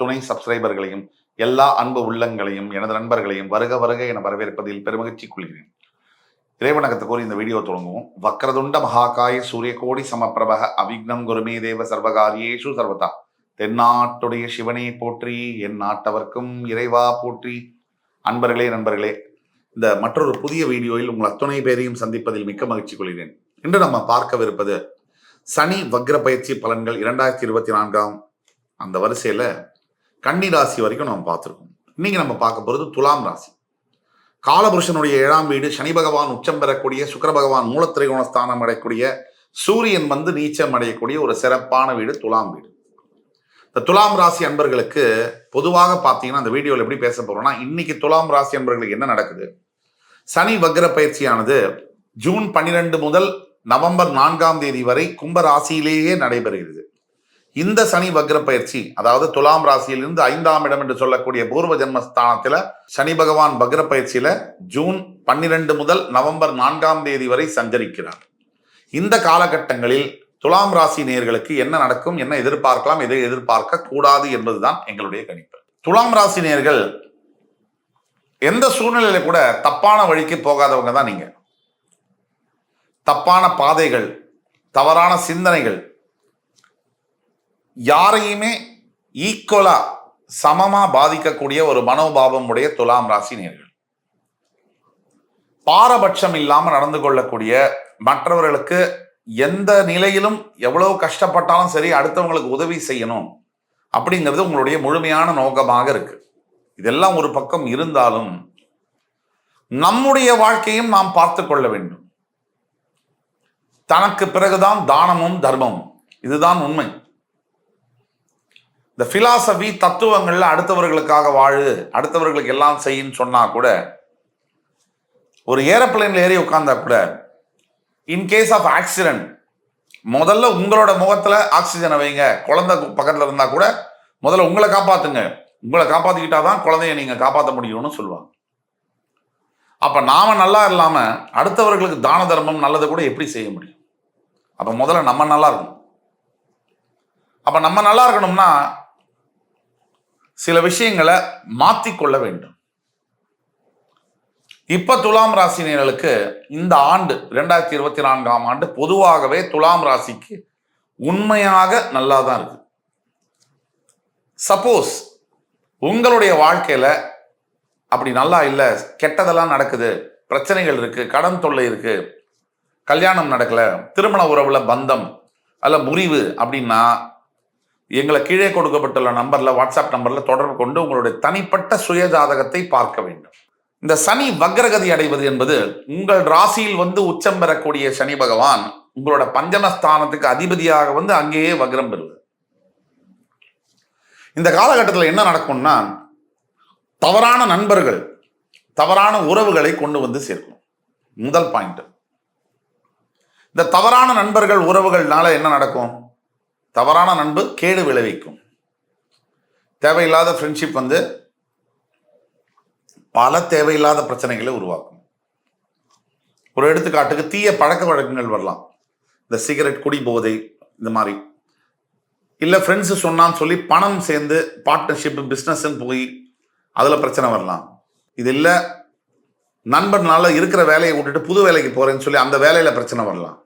துணை சப்ஸ்கிரைபர்களையும் எல்லா அன்பு உள்ளங்களையும் எனது நண்பர்களையும் வருக வருக என வரவேற்பதில் பெருமகிழ்ச்சி கொள்கிறேன். இறைவணக்கத்தை கூறி இந்த வீடியோ தொடங்குவோம். வக்ரதுண்ட மகாகாய சூரியகோடி சமப்பிரபக அவிக்னம் குருமே தேவ சர்வகாரியேஷு சர்வதா. தென்னாட்டுடைய சிவனே போற்றி என் நாட்டவர்க்கும் இறைவா போற்றி. அன்பர்களே நண்பர்களே இந்த மற்றொரு புதிய வீடியோவில் உங்கள் அத்துணை பேரையும் சந்திப்பதில் மிக்க மகிழ்ச்சி கொள்கிறேன். இன்று நம்ம பார்க்கவிருப்பது சனி வக்ர பயிற்சி பலன்கள் இரண்டாயிரத்தி இருபத்தி நான்காம் அந்த வரிசையில கன்னி ராசி வரைக்கும் நம்ம பார்த்துருக்கோம். இன்னைக்கு நம்ம பார்க்க போகிறது துலாம் ராசி. காலபுருஷனுடைய ஏழாம் வீடு சனி பகவான் உச்சம் பெறக்கூடிய சுக்கர பகவான் மூலத்திரைகுண ஸ்தானம் அடையக்கூடிய சூரியன் வந்து நீச்சம் அடையக்கூடிய ஒரு சிறப்பான வீடு துலாம் வீடு. இந்த துலாம் ராசி அன்பர்களுக்கு பொதுவாக பார்த்தீங்கன்னா அந்த வீடியோவில் எப்படி பேச போகிறோம்னா இன்னைக்கு துலாம் ராசி அன்பர்களுக்கு என்ன நடக்குது? சனி வக்ர பயிற்சியானது ஜூன் பன்னிரெண்டு முதல் நவம்பர் நான்காம் தேதி வரை கும்ப ராசியிலேயே நடைபெறுகிறது. இந்த சனி வக்ர பயிற்சி அதாவது துலாம் ராசியிலிருந்து ஐந்தாம் இடம் என்று சொல்லக்கூடிய பூர்வ ஜென்மஸ்தானத்துல சனி பகவான் வக்ர பயிற்சியில ஜூன் பன்னிரெண்டு முதல் நவம்பர் நான்காம் தேதி வரை சஞ்சரிக்கிறார். இந்த காலகட்டங்களில் துலாம் ராசி நேர்களுக்கு என்ன நடக்கும் என்ன எதிர்பார்க்கலாம் எதை எதிர்பார்க்க கூடாது என்பதுதான் எங்களுடைய கணிப்பு. துலாம் ராசி நேர்கள் எந்த சூழ்நிலையில கூட தப்பான வழிக்கு போகாதவங்க தான் நீங்க. தப்பான பாதைகள் தவறான சிந்தனைகள் யாரையுமே ஈக்குவலா சமமா பாதிக்கக்கூடிய ஒரு மனோபாவம் உடைய துலாம் ராசி நேர்கள். பாரபட்சம் இல்லாம நடந்து கொள்ளக்கூடிய மற்றவர்களுக்கு எந்த நிலையிலும் எவ்வளவு கஷ்டப்பட்டாலும் சரி அடுத்தவங்களுக்கு உதவி செய்யணும் அப்படிங்கிறது உங்களுடைய முழுமையான நோக்கமாக இருக்கு. இதெல்லாம் ஒரு பக்கம் இருந்தாலும் நம்முடைய வாழ்க்கையும் நாம் பார்த்து கொள்ள வேண்டும். தனக்கு பிறகுதான் தானமும் தர்மமும். இதுதான் உண்மை. இந்த பிலாசபி தத்துவங்கள்ல அடுத்தவர்களுக்காக வாழு அடுத்தவர்களுக்கு எல்லாம் செய்யின்னு சொன்னா கூட ஒரு ஏரோப்ளேன்ல ஏறி உட்கார்ந்தா கூட இன் கேஸ் ஆஃப் ஆக்சிடென்ட் முதல்ல உங்களோட முகத்துல ஆக்சிஜனை வைங்க. குழந்தை பக்கத்துல இருந்தா கூட முதல்ல உங்களை காப்பாத்துங்க. உங்களை காப்பாத்திக்கிட்டாதான் குழந்தைய நீங்க காப்பாற்ற முடியும்னு சொல்லுவாங்க. அப்ப நாம நல்லா இல்லாம அடுத்தவர்களுக்கு தான தர்மம் நல்லதை கூட எப்படி செய்ய முடியும்? அப்ப முதல்ல நம்ம நல்லா இருக்கணும். அப்ப நம்ம நல்லா இருக்கணும்னா சில விஷயங்களை மாத்திக்கொள்ள வேண்டும். இப்ப துலாம் ராசினியர்களுக்கு இந்த ஆண்டு ரெண்டாயிரத்தி இருபத்தி நான்காம் ஆண்டு பொதுவாகவே துலாம் ராசிக்கு உண்மையாக நல்லா தான் இருக்கு. சப்போஸ் உங்களுடைய வாழ்க்கையில அப்படி நல்லா இல்லை கெட்டதெல்லாம் நடக்குது பிரச்சனைகள் இருக்கு கடன் தொல்லை இருக்கு கல்யாணம் நடக்கல திருமண உறவுல பந்தம் அல்ல முறிவு அப்படின்னா எங்களை கீழே கொடுக்கப்பட்டுள்ள நம்பர்ல வாட்ஸ்அப் நம்பர்ல தொடர்பு கொண்டு உங்களுடைய தனிப்பட்ட சுயஜாதகத்தை பார்க்க வேண்டும். இந்த சனி வக்ரகதி அடைவது என்பது உங்கள் ராசியில் வந்து உச்சம் பெறக்கூடிய சனி பகவான் உங்களோட பஞ்சமஸ்தானத்துக்கு அதிபதியாக வந்து அங்கேயே வக்ரம் பெறுவது இந்த காலகட்டத்தில் என்ன நடக்கும்னா தவறான நண்பர்கள் தவறான உறவுகளை கொண்டு வந்து சேர்க்கும். முதல் பாயிண்ட் இந்த தவறான நண்பர்கள் உறவுகள்னால என்ன நடக்கும்? தவறான நண்பு கேடு விளைவிக்கும். தேவையில்லாத ஃப்ரெண்ட்ஷிப் வந்து பல தேவையில்லாத பிரச்சனைகளை உருவாக்கும். ஒரு எடுத்துக்காட்டுக்கு தீய பழக்க வழக்கங்கள் வரலாம். இந்த சிகரெட் குடி போதை இந்த மாதிரி. இல்லை ஃப்ரெண்ட்ஸு சொன்னான்னு சொல்லி பணம் சேர்ந்து பார்ட்னர்ஷிப் பிஸ்னஸ்ன்னு போய் அதில் பிரச்சனை வரலாம். இது இல்லை நண்பர்னால இருக்கிற வேலையை விட்டுட்டு புது வேலைக்கு போகிறேன்னு சொல்லி அந்த வேலையில் பிரச்சனை வரலாம்.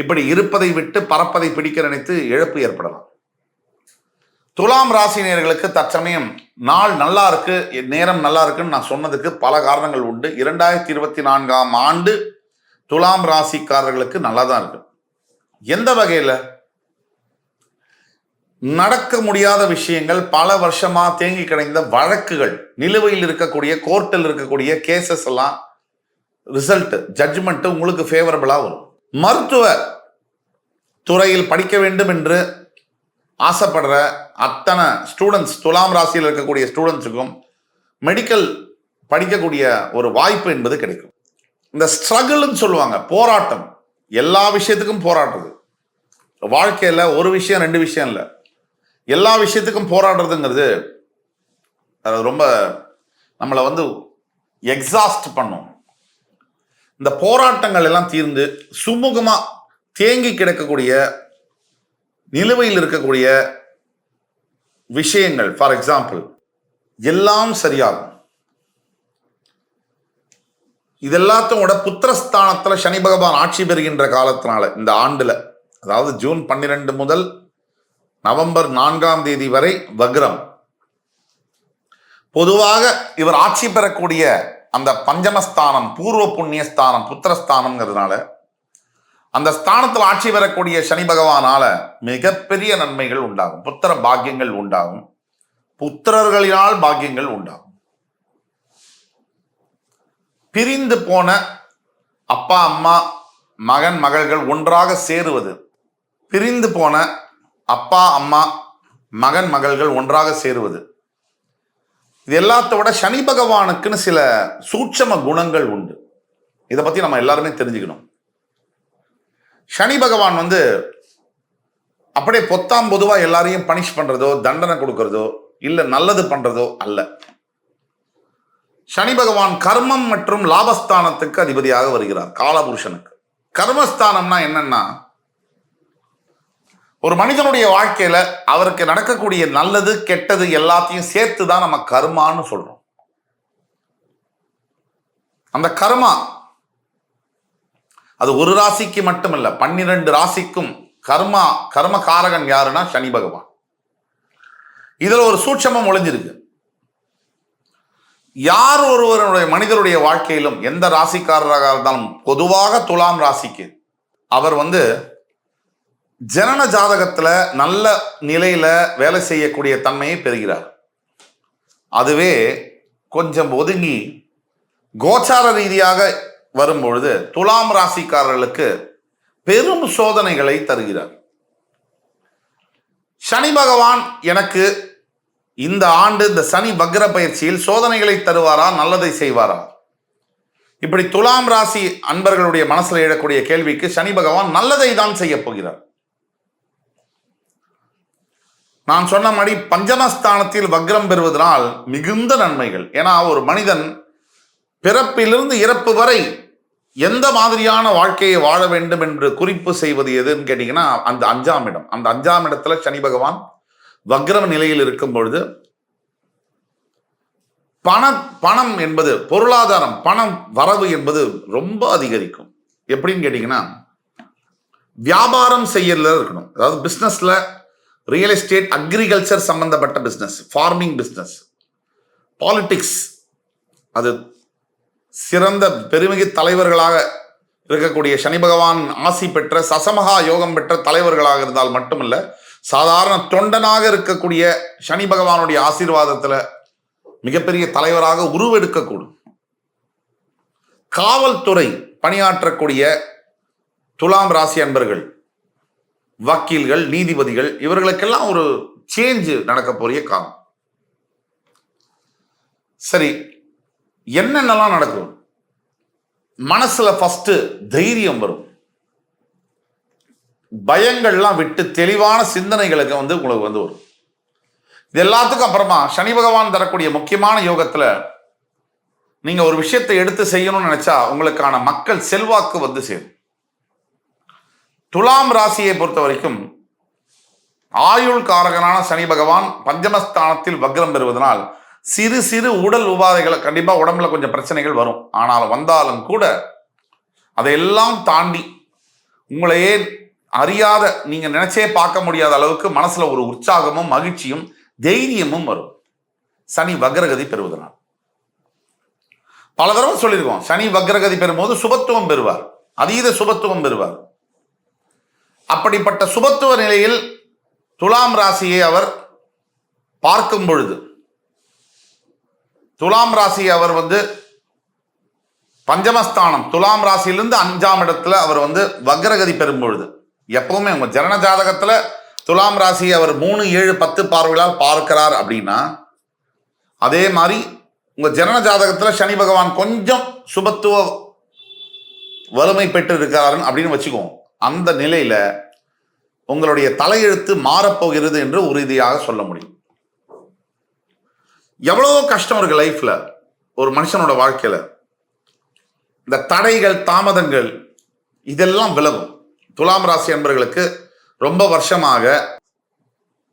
இப்படி இருப்பதை விட்டு பறப்பதை பிடிக்க நினைத்து இழப்பு ஏற்படலாம். துலாம் ராசினியர்களுக்கு தற்சமயம் நாள் நல்லா இருக்கு நேரம் நல்லா இருக்குன்னு நான் சொன்னதுக்கு பல காரணங்கள் உண்டு. இரண்டாயிரத்தி இருபத்தி நான்காம் ஆண்டு துலாம் ராசிக்காரர்களுக்கு நல்லா தான் இருக்கு. எந்த வகையில்? நடக்க முடியாத விஷயங்கள் பல வருஷமா தேங்கி கிடைந்த வழக்குகள் நிலுவையில் இருக்கக்கூடிய கோர்ட்டில் இருக்கக்கூடிய கேசஸ் எல்லாம் ரிசல்ட் ஜட்ஜ்மெண்ட் உங்களுக்கு ஃபேவரபிளா வரும். மருத்துவ துறையில் படிக்க வேண்டும் என்று ஆசைப்படுற அத்தனை ஸ்டூடெண்ட்ஸ் துலாம் ராசியில் இருக்கக்கூடிய ஸ்டூடெண்ட்ஸுக்கும் மெடிக்கல் படிக்கக்கூடிய ஒரு வாய்ப்பு என்பது கிடைக்கும். இந்த ஸ்ட்ரகிள்னு சொல்லுவாங்க போராட்டம். எல்லா விஷயத்துக்கும் போராடுறது. வாழ்க்கையில் ஒரு விஷயம் ரெண்டு விஷயம் இல்லை. எல்லா விஷயத்துக்கும் போராடுறதுங்கிறது அது ரொம்ப நம்மளை வந்து எக்ஸாஸ்ட் பண்ணும். இந்த போராட்டங்கள் எல்லாம் தீர்ந்து சுமூகமாக தேங்கி கிடக்கக்கூடிய நிலுவையில் இருக்கக்கூடிய விஷயங்கள் ஃபார் எக்ஸாம்பிள் எல்லாம் சரியாகும். இதெல்லாத்தையும் விட புத்திரஸ்தானத்தில் சனி பகவான் ஆட்சி பெறுகின்ற காலத்தினால இந்த ஆண்டில் அதாவது ஜூன் பன்னிரெண்டு முதல் நவம்பர் நான்காம் தேதி வரை வக்ரம். பொதுவாக இவர் ஆட்சி பெறக்கூடிய அந்த பஞ்சமஸ்தானம் பூர்வ புண்ணியஸ்தானம் புத்திரஸ்தானம்ங்கிறதுனால அந்த ஸ்தானத்தில் ஆட்சி பெறக்கூடிய சனி பகவானால மிகப்பெரிய நன்மைகள் உண்டாகும். புத்திர பாக்கியங்கள் உண்டாகும். புத்திரர்களினால் பாக்கியங்கள் உண்டாகும். பிரிந்து போன அப்பா அம்மா மகன் மகள்கள் ஒன்றாக சேருவது. பிரிந்து போன அப்பா அம்மா மகன் மகள்கள் ஒன்றாக சேருவது. இது எல்லாத்தோட சனி பகவானுக்குன்னு சில சூட்சம குணங்கள் உண்டு. இதை பத்தி நம்ம எல்லாருமே தெரிஞ்சுக்கணும். சனி பகவான் வந்து அப்படியே பொத்தாம் பொதுவா எல்லாரையும் பனிஷ் பண்றதோ தண்டனை கொடுக்கறதோ இல்ல நல்லது பண்றதோ அல்ல. சனி பகவான் கர்மம் மற்றும் லாபஸ்தானத்துக்கு அதிபதியாக வருகிறார் காலபுருஷனுக்கு. கர்மஸ்தானம்னா என்னன்னா ஒரு மனிதனுடைய வாழ்க்கையில அவருக்கு நடக்கக்கூடிய நல்லது கெட்டது எல்லாத்தையும் சேர்த்து தான் நம்ம கர்மான்னு சொல்றோம். அந்த கர்மா அது ஒரு ராசிக்கு மட்டுமல்ல பன்னிரண்டு ராசிக்கும் கர்மா கர்ம காரகன் யாருன்னா சனி பகவான். இதுல ஒரு சூட்சமம் ஒளிஞ்சிருக்கு. யார் ஒருவருடைய மனிதருடைய வாழ்க்கையிலும் எந்த ராசிக்காரராக இருந்தாலும் பொதுவாக துலாம் ராசிக்கு அவர் வந்து ஜனன ஜாதகத்துல நல்ல நிலையில வேலை செய்யக்கூடிய தன்மையை பெறுகிறார். அதுவே கொஞ்சம் ஒதுங்கி கோச்சார ரீதியாக வரும்பொழுது துலாம் ராசிக்காரர்களுக்கு பெரும் சோதனைகளை தருகிறார். சனி பகவான் எனக்கு இந்த ஆண்டு இந்த சனி வக்ர பயிற்சியில் சோதனைகளை தருவாரா நல்லதை செய்வாரா? இப்படி துலாம் ராசி அன்பர்களுடைய மனசில் எழக்கூடிய கேள்விக்கு சனி பகவான் நல்லதை தான் செய்ய போகிறார். நான் சொன்ன மாதிரி பஞ்சமஸ்தானத்தில் வக்ரம் பெறுவதனால் மிகுந்த நன்மைகள். ஏன்னா ஒரு மனிதன் பிறப்பிலிருந்து இறப்பு வரை எந்த மாதிரியான வாழ்க்கையை வாழ வேண்டும் என்று குறிப்பு செய்வது எதுன்னு கேட்டீங்கன்னா அந்த அஞ்சாம் இடம். அந்த அஞ்சாம் இடத்துல சனி பகவான் வக்ரவ நிலையில் இருக்கும் பொழுது பண பணம் என்பது பொருளாதாரம் பணம் வரவு என்பது ரொம்ப அதிகரிக்கும். எப்படின்னு கேட்டீங்கன்னா வியாபாரம் செய்யல இருக்கணும். அதாவது பிஸ்னஸ்ல ரியல் எஸ்டேட் அக்ரிகல்ச்சர் சம்பந்தப்பட்ட பிஸ்னஸ் ஃபார்மிங் பிஸ்னஸ் பாலிட்டிக்ஸ் அது சிறந்த பெருமிகு தலைவர்களாக இருக்கக்கூடிய சனி பகவான் ஆசி பெற்ற சசமகா யோகம் பெற்ற தலைவர்களாக இருந்தால் மட்டுமல்ல சாதாரண தொண்டனாக இருக்கக்கூடிய சனி பகவானுடைய ஆசீர்வாதத்துல மிகப்பெரிய தலைவராக உருவெடுக்கக்கூடும். காவல்துறை பணியாற்றக்கூடிய துலாம் ராசி அன்பர்கள் வக்கீல்கள் நீதிபதிகள் இவர்களுக்கெல்லாம் ஒரு சேஞ்சு நடக்க போறிய காலம். சரி என்னென்னலாம் நடக்கும்? மனசுல ஃபஸ்ட்டு தைரியம் வரும். பயங்கள்லாம் விட்டு தெளிவான சிந்தனைகளுக்கு வந்து உங்களுக்கு வந்து வரும். இது எல்லாத்துக்கும் அப்புறமா சனி பகவான் தரக்கூடிய முக்கியமான யோகத்துல நீங்க ஒரு விஷயத்தை எடுத்து செய்யணும்னு நினைச்சா உங்களுக்கான மக்கள் செல்வாக்கு வந்து சேரும். துலாம் ராசியை பொறுத்த வரைக்கும் ஆயுள் காரகனான சனி பகவான் பஞ்சமஸ்தானத்தில் வக்ரம் பெறுவதனால் சிறு சிறு உடல் உபாதைகளை கண்டிப்பாக உடம்புல கொஞ்சம் பிரச்சனைகள் வரும். ஆனால் வந்தாலும் கூட அதையெல்லாம் தாண்டி உங்களையே அறியாத நீங்கள் நினைச்சே பார்க்க முடியாத அளவுக்கு மனசில் ஒரு உற்சாகமும் மகிழ்ச்சியும் தைரியமும் வரும். சனி வக்ரகதி பெறுவதனால். பல தடவை சொல்லியிருக்கோம் சனி வக்ரகதி பெறும்போது சுபத்துவம் பெறுவார். அதீத சுபத்துவம் பெறுவார். அப்படிப்பட்ட சுபத்துவ நிலையில் துலாம் ராசியை அவர் பார்க்கும் பொழுது துலாம் ராசி அவர் வந்து பஞ்சமஸ்தானம். துலாம் ராசியிலிருந்து அஞ்சாம் இடத்துல அவர் வந்து வக்ரகதி பெறும் பொழுது எப்பவுமே உங்க ஜனன ஜாதகத்துல துலாம் ராசி அவர் மூணு ஏழு பத்து பார்வைகளால் பார்க்கிறார் அப்படின்னா அதே மாதிரி உங்க ஜனன ஜாதகத்துல சனி பகவான் கொஞ்சம் சுபத்துவ வலிமை பெற்று இருக்கிறாருன்னு அப்படின்னு வச்சுக்குவோம். அந்த நிலையில உங்களுடைய தலையெழுத்து மாறப்போகிறது என்று உறுதியாக சொல்ல முடியும். எவ்வளவோ கஷ்டம் இருக்கு லைஃப்ல ஒரு மனுஷனோட வாழ்க்கையில? இந்த தடைகள் தாமதங்கள் இதெல்லாம் விலகும். துலாம் ராசி அன்பர்களுக்கு ரொம்ப வருஷமாக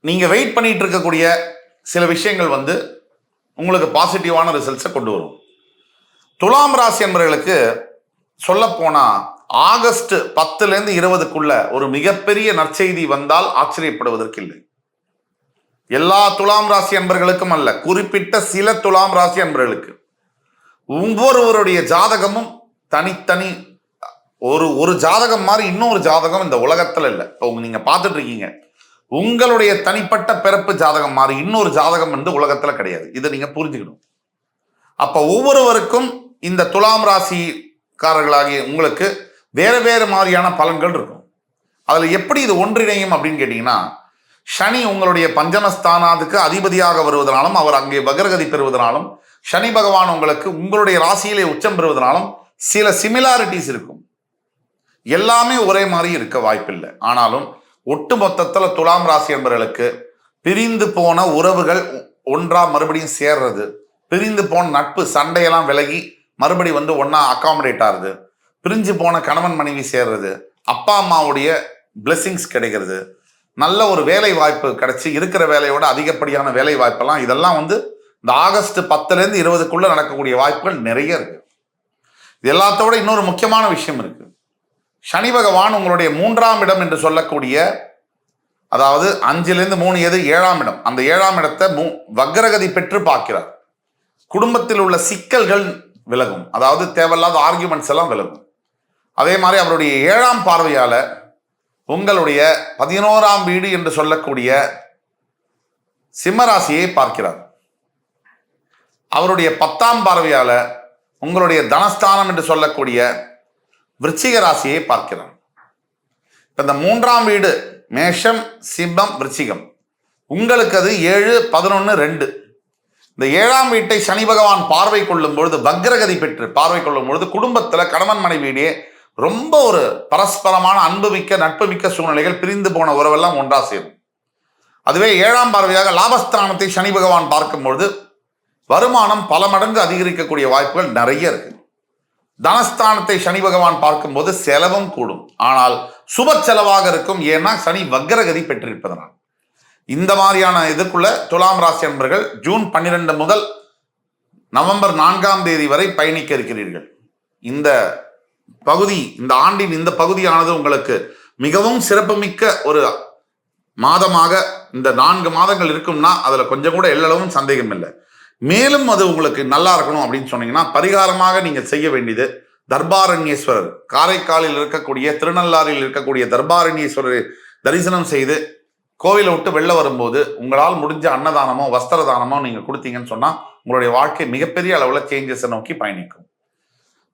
நீங்க வெயிட் பண்ணிட்டு இருக்கக்கூடிய சில விஷயங்கள் வந்து உங்களுக்கு பாசிட்டிவான ரிசல்ட்ஸை கொண்டு வரும். துலாம் ராசி அன்பர்களுக்கு சொல்லப்போனால் ஆகஸ்ட் பத்துலேருந்து இருபதுக்குள்ள ஒரு மிகப்பெரிய நற்செய்தி வந்தால் ஆச்சரியப்படுவதற்கு இல்லை. எல்லா துலாம் ராசி அன்பர்களுக்கும் அல்ல குறிப்பிட்ட சில துலாம் ராசி அன்பர்களுக்கு. ஒவ்வொருவருடைய ஜாதகமும் தனித்தனி ஒரு ஒரு ஜாதகம் மாதிரி இன்னொரு ஜாதகம் இந்த உலகத்துல இல்லை. இப்போ உங்க- நீங்க பார்த்துட்டு இருக்கீங்க உங்களுடைய தனிப்பட்ட பிறப்பு ஜாதகம் மாதிரி இன்னொரு ஜாதகம் வந்து உலகத்துல கிடையாது. இதை நீங்க புரிஞ்சுக்கணும். அப்ப ஒவ்வொருவருக்கும் இந்த துலாம் ராசிக்காரர்களாகிய உங்களுக்கு வேற வேறு மாதிரியான பலன்கள் இருக்கும். அதில் எப்படி இது ஒன்றிணையும் அப்படின்னு கேட்டிங்கன்னா சனி உங்களுடைய பஞ்சமஸ்தானாதுக்கு அதிபதியாக வருவதனாலும் அவர் அங்கே பகிரகதி பெறுவதனாலும் சனி பகவான் உங்களுக்கு உங்களுடைய ராசியிலே உச்சம் பெறுவதனாலும் சில சிமிலாரிட்டிஸ் இருக்கும். எல்லாமே ஒரே மாதிரி இருக்க வாய்ப்பில்லை. ஆனாலும் ஒட்டு மொத்தத்தில் துலாம் ராசி என்பவர்களுக்கு பிரிந்து போன உறவுகள் ஒன்றா மறுபடியும் சேர்றது. பிரிந்து போன நட்பு சண்டையெல்லாம் விலகி மறுபடி வந்து ஒன்றா அக்காமடேட் ஆகுது. பிரிஞ்சு போன கணவன் மனைவி சேர்றது. அப்பா அம்மாவுடைய பிளெஸ்ஸிங்ஸ் கிடைக்கிறது. நல்ல ஒரு வேலை வாய்ப்பு கிடைச்சி இருக்கிற வேலையோட அதிகப்படியான வேலை வாய்ப்பெல்லாம் இதெல்லாம் வந்து இந்த ஆகஸ்ட் பத்துலேருந்து இருபதுக்குள்ள நடக்கக்கூடிய வாய்ப்புகள் நிறைய இருக்கு. இது எல்லாத்தோட இன்னொரு முக்கியமான விஷயம் இருக்கு. சனி பகவான் உங்களுடைய மூன்றாம் இடம் என்று சொல்லக்கூடிய அதாவது அஞ்சுலேருந்து மூணு எது? ஏழாம் இடம். அந்த ஏழாம் இடத்தை மூ வக்ரகதி பெற்று பார்க்கிறார். குடும்பத்தில் உள்ள சிக்கல்கள் விலகும். அதாவது தேவையில்லாத ஆர்கியூமெண்ட்ஸ் எல்லாம் விலகும். அதே மாதிரி அவருடைய ஏழாம் பார்வையால் உங்களுடைய பதினோராம் வீடு என்று சொல்லக்கூடிய சிம்மராசியை பார்க்கிறார். அவருடைய பத்தாம் பார்வையால உங்களுடைய தனஸ்தானம் என்று சொல்லக்கூடிய விருச்சிக ராசியை பார்க்கிறார். இப்ப இந்த மூன்றாம் வீடு மேஷம் சிம்மம் விருச்சிகம். உங்களுக்கு அது ஏழு பதினொன்று ரெண்டு. இந்த ஏழாம் வீட்டை சனி பகவான் பார்வை கொள்ளும் பொழுது வக்ரகதி பெற்று பார்வை கொள்ளும் பொழுது குடும்பத்தில் கணவன் மனைவியிடையே ரொம்ப ஒரு பரஸ்பரமான அன்புமிக்க நட்புமிக்க சூழ்நிலைகள் பிரிந்து போன உறவெல்லாம் ஒன்றா சேரும். அதுவே ஏழாம் பார்வையாக லாபஸ்தானத்தை சனி பகவான் பார்க்கும்பொழுது வருமானம் பல மடங்கு அதிகரிக்கக்கூடிய வாய்ப்புகள் நிறைய இருக்கு. தனஸ்தானத்தை சனி பகவான் பார்க்கும்போது செலவும் கூடும். ஆனால் சுப செலவாக இருக்கும். ஏன்னா சனி வக்ரகதி பெற்றிருப்பதனால். இந்த மாதிரியான இதுக்குள்ள துலாம் ராசி அன்பர்கள் ஜூன் பன்னிரெண்டு முதல் நவம்பர் நான்காம் தேதி வரை பயணிக்க இருக்கிறீர்கள். இந்த பகுதி இந்த ஆண்டின் இந்த பகுதியானது உங்களுக்கு மிகவும் சிறப்புமிக்க ஒரு மாதமாக இந்த நான்கு மாதங்கள் இருக்கும்னா அதுல கொஞ்சம் கூட எல்லளவும் சந்தேகம் இல்லை. மேலும் அது உங்களுக்கு நல்லா இருக்கணும் அப்படின்னு சொன்னீங்கன்னா பரிகாரமாக நீங்க செய்ய வேண்டியது தர்பாரண்யேஸ்வரர். காரைக்காலில் இருக்கக்கூடிய திருநள்ளாறில் இருக்கக்கூடிய தர்பாரண்யேஸ்வரரை தரிசனம் செய்து கோவிலை விட்டு வெளில வரும்போது உங்களால் முடிஞ்ச அன்னதானமோ வஸ்திர தானமோ நீங்க கொடுத்தீங்கன்னு சொன்னா உங்களுடைய வாழ்க்கை மிகப்பெரிய அளவுல சேஞ்சஸை நோக்கி பயணிக்கும்.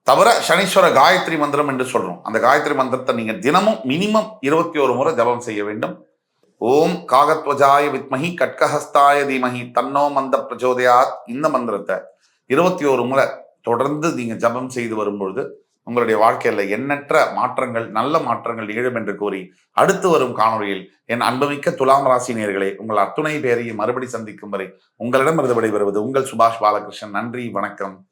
தவிர சனீஸ்வர காயத்ரி மந்திரம் என்று சொல்றோம். அந்த காயத்ரி மந்திரத்தை நீங்க தினமும் மினிமம் இருபத்தி ஒரு முறை ஜபம் செய்ய வேண்டும். ஓம் காகத்வஜாய வித்மஹி கட்கஹஸ்தாய தீமஹி தன்னோ மந்த பிரச்சோதயாத் இந்த மந்திரத்தை இருபத்தி ஒரு முறை தொடர்ந்து நீங்க ஜபம் செய்து வரும்பொழுது உங்களுடைய வாழ்க்கையில எண்ணற்ற மாற்றங்கள் நல்ல மாற்றங்கள் நிகழும் என்று கூறி அடுத்து வரும் காணொளியில் என் அன்புமிக்க துலாம் ராசினியர்களே உங்கள் அத்துணை பேரையும் மறுபடி சந்திக்கும் வரை உங்களிடமிருந்து விடைபெறுவது உங்கள் சுபாஷ் பாலகிருஷ்ணன். நன்றி வணக்கம்.